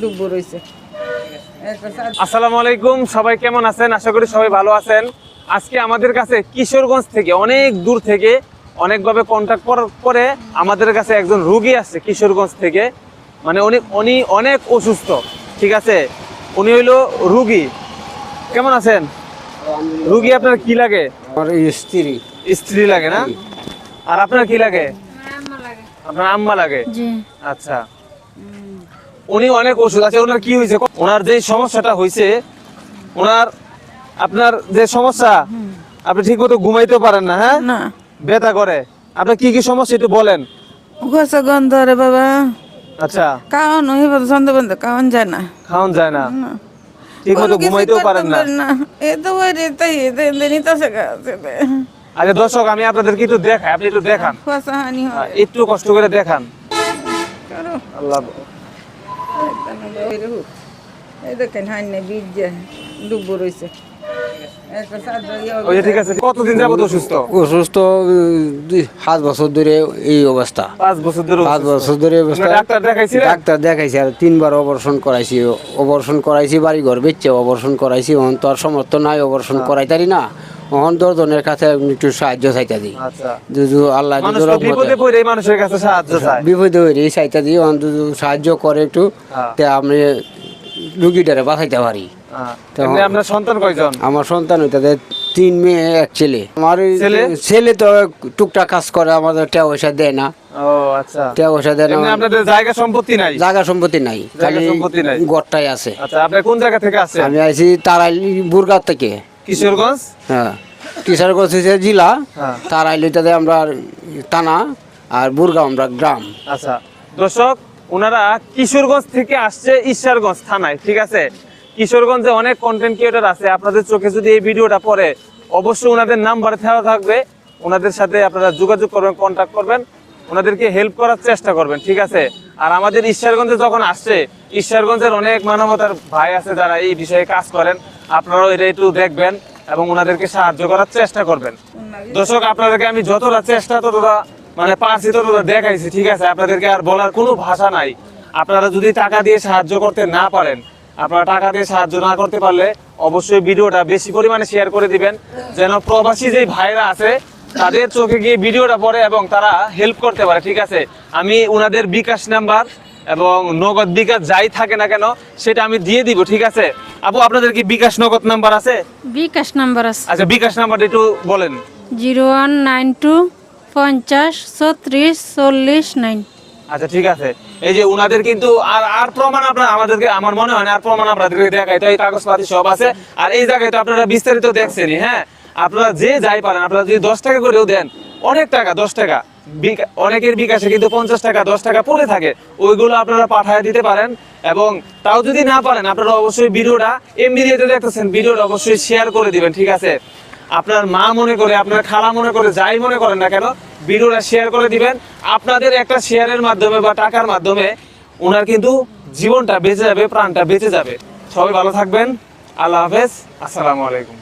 ডুবো রয়েছে। আসসালামু আলাইকুম সবাই কেমন আছেন? আশা করি সবাই ভালো আছেন। আজকে আমাদের কাছে কিশোরগঞ্জ থেকে অনেক দূর থেকে অনেকভাবে কন্ট্যাক্ট করে আমাদের কাছে একজন রুগী আসছে কিশোরগঞ্জ থেকে। মানে উনি উনি অনেক অসুস্থ ঠিক আছে? উনি হইল রুগী। কেমন আছেন? রুগী আপনার কি লাগে? আমার স্ত্রী। স্ত্রী লাগে না? আর আপনার কি লাগে? আপনার আম্মা লাগে? আচ্ছা। উনি অনেক ওষুধ আছে ওনার কি হয়েছে? ওনার যে সমস্যাটা হয়েছে ওনার আপনার যে সমস্যা আপনি ঠিক মতো ঘুমাইতে পারেন না হ্যাঁ? না। ব্যথা করে। আপনার কি কি সমস্যা একটু বলেন। গন্ধ রে বাবা। আচ্ছা। কাউন হইব সন্ধে বন্ধ কাউন যায় না। খাওন যায় না। ঠিক মতো ঘুমাইতেও পারেন না। না। এ তো ওই রে তাই এতে নিতাছে আচ্ছা দর্শক আমি আপনাদেরকে একটু দেখাই আপনি একটু দেখান। কুয়াশা হানি একটু কষ্ট করে দেখান। আল্লাহ। এই দেখেন হান্নে বীজ ডুবো রয়েছে। সাত ওই যে ঠিক আছে। কতদিন যাবত অসুস্থ অসুস্থ সাত বছর ধরে এই অবস্থা। পাঁচ বছর ধরে পাঁচ বছর ধরে অবস্থা। ডাক্তার দেখাইছি? আর তিনবার অপারেশন করাইছি। অপারেশন করাইছি বাড়ি ঘর বেচছে অপারেশন করাইছি আর সমর্থ নাই অপারেশন করাইতারি না। অহন দর্জনের কাছে একটু সাহায্য চাইতা দিই। আচ্ছা। আল্লাহ বিপদে পড়ে মানুষের কাছে সাহায্য বিপদে হয়ে এই চাইতা দিই যদি সাহায্য করে একটু হ্যাঁ। তে আমি রুগীটারে বাঁচাইতে পারি। হ্যাঁ। আপনার সন্তান কয়জন? আমার সন্তান হইতাতে তিন মেয়ে এক ছেলে। আমার ছেলে? তো টুকটাক কাজ করে আমাদের টাকা পয়সা দেয় না। আচ্ছা। টাকা পয়সা দেয় না জায়গা সম্পত্তি নাই? জায়গা সম্পত্তি নাই খালি। গড়টাই আছে। আচ্ছা আপনি কোন জায়গা থেকে আসছেন? আমি আইছি তারাইলি বুরগাঁও থেকে। কিশোরগঞ্জ? হ্যাঁ। কিশোরগঞ্জ হচ্ছে জেলা হ্যাঁ। তারাইলিটাতে আমরা থানা আর বুরগাঁও আমরা গ্রাম। আচ্ছা। দর্শক ওনারা কিশোরগঞ্জ থেকে আসছে ঈশ্বরগঞ্জ থানায় ঠিক আছে? কিশোরগঞ্জে অনেক কন্টেন্ট ক্রিয়েটার আছে। আপনাদের চোখে যদি এই ভিডিওটা পড়ে অবশ্যই ওনাদের নাম্বার দেওয়া থাকবে। ওনাদের সাথে আপনারা যোগাযোগ করবেন কন্ট্যাক্ট করবেন। ওনাদেরকে হেল্প করার চেষ্টা করবেন ঠিক আছে? আর আমাদের ঈশ্বরগঞ্জে যখন আসছে ঈশ্বরগঞ্জের অনেক মানবতার ভাই আছে যারা এই বিষয়ে কাজ করেন। আপনারাও এটা একটু দেখবেন এবং ওনাদেরকে সাহায্য করার চেষ্টা করবেন। দর্শক, আপনাদেরকে আমি যতটা চেষ্টা, ততটা মানে পারছি, ততটা দেখাইছি, ঠিক আছে? আপনাদেরকে আর বলার কোনো ভাষা নাই। আপনারা যদি টাকা দিয়ে সাহায্য করতে না পারেন, আপনারা টাকা দিয়ে সাহায্য না করতে পারলে অবশ্যই ভিডিওটা বেশি পরিমাণে শেয়ার করে দিবেন। যেন প্রবাসী যে ভাইরা আছে, তাদের চোখে গিয়ে ভিডিওটা পড়ে এবং তারা হেল্প করতে পারে, ঠিক আছে? আমি ওনাদের বিকাশ নাম্বার এবং নগদ বিকাশ যাই থাকে না কেন সেটা আমি দিয়ে দিব ঠিক আছে? আপু আপনাদের কি বিকাশ নগদ নাম্বার আছে? বিকাশ নাম্বার আছে। আচ্ছা বিকাশ নাম্বারটা একটু বলেন। জিরো ওয়ান নাইন টু পঞ্চাশ ছত্রিশ চল্লিশ নাইন। আচ্ছা ঠিক আছে। এই যে উনাদের কিন্তু আর আর প্রমাণ আপনার আমাদেরকে আমার মনে হয় না আর প্রমাণ আপনাদেরকে দেখাই তো এই কাগজপাতি সব আছে। আর এই জায়গায় তো আপনারা বিস্তারিত দেখছেনই হ্যাঁ? আপনারা যে যাই পারেন আপনারা যদি দশ টাকা করেও দেন অনেক টাকা দশ টাকা। অনেকের বিকাশে কিন্তু পঞ্চাশ টাকা, দশ টাকা পড়ে থাকে। ওইগুলো আপনারা পাঠায় দিতে পারেন এবং তাও যদি না পারেন, আপনারা অবশ্যই ভিডিওটা এমবি দিয়ে দেখতেছেন ভিডিওটা অবশ্যই শেয়ার করে দিবেন, ঠিক আছে? আপনার মা মনে করে, আপনার খালা মনে করে, যাই মনে করেন না কেন, ভিডিওটা শেয়ার করে দিবেন। আপনাদের একটা শেয়ারের মাধ্যমে বা টাকার মাধ্যমে ওনার কিন্তু জীবনটা বেঁচে যাবে, প্রাণটা বেঁচে যাবে। সবাই ভালো থাকবেন। আল্লাহ হাফেজ। আসসালামু আলাইকুম।